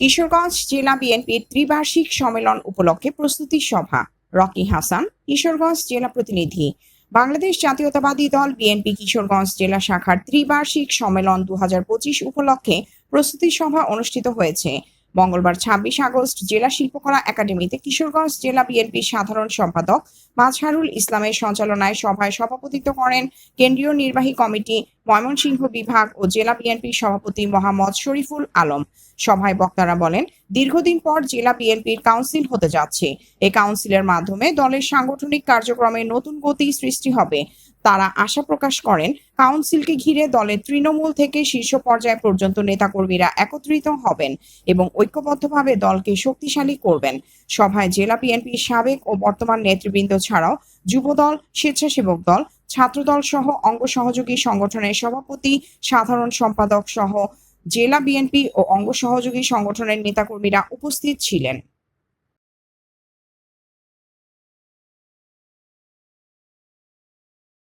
কিশোরগঞ্জ জেলা বিএনপির ত্রিবার্ষিক সম্মেলন উপলক্ষে প্রস্তুতি সভা। রকি হাসান, কিশোরগঞ্জ জেলা প্রতিনিধি। বাংলাদেশ জাতীয়তাবাদী দল বিএনপি কিশোরগঞ্জ জেলা শাখার ত্রিবার্ষিক সম্মেলন দুহাজার পঁচিশ উপলক্ষে প্রস্তুতি সভা অনুষ্ঠিত হয়েছে। মঙ্গলবার ছাব্বিশ আগস্ট জেলা শিল্পকলা একাডেমিতে কিশোরগঞ্জ জেলা বিএনপির সাধারণ সম্পাদক মাজহারুল ইসলামের সঞ্চালনায় সভায় সভাপতিত্ব করেন কেন্দ্রীয় নির্বাহী কমিটি ময়মনসিংহ বিভাগ ও জেলা বিএনপির সভাপতি মোহাম্মদ শরীফুল আলম। সভায় বক্তারা বলেন, দীর্ঘদিন পর জেলা বিএনপির কাউন্সিল হতে যাচ্ছে। এই কাউন্সিলের মাধ্যমে দলের সাংগঠনিক কার্যক্রমে নতুন গতি সৃষ্টি হবে। তারা আশা প্রকাশ করেন, কাউন্সিলকে ঘিরে দলের তৃণমূল থেকে শীর্ষ পর্যায় পর্যন্ত নেতাকর্মীরা একত্রিত হবেন এবং ঐক্যবদ্ধভাবে দলকে শক্তিশালী করবেন। সভায় জেলা বিএনপির সাবেক ও বর্তমান নেতৃবৃন্দ ছাড়াও যুবদল, স্বেচ্ছাসেবক দল ছাত্রদল সহ অঙ্গ সহযোগী সংগঠনের সভাপতি, সাধারণ সম্পাদক সহ জেলা বিএনপি ও অঙ্গ সহযোগী সংগঠনের নেতাকর্মীরা উপস্থিত ছিলেন।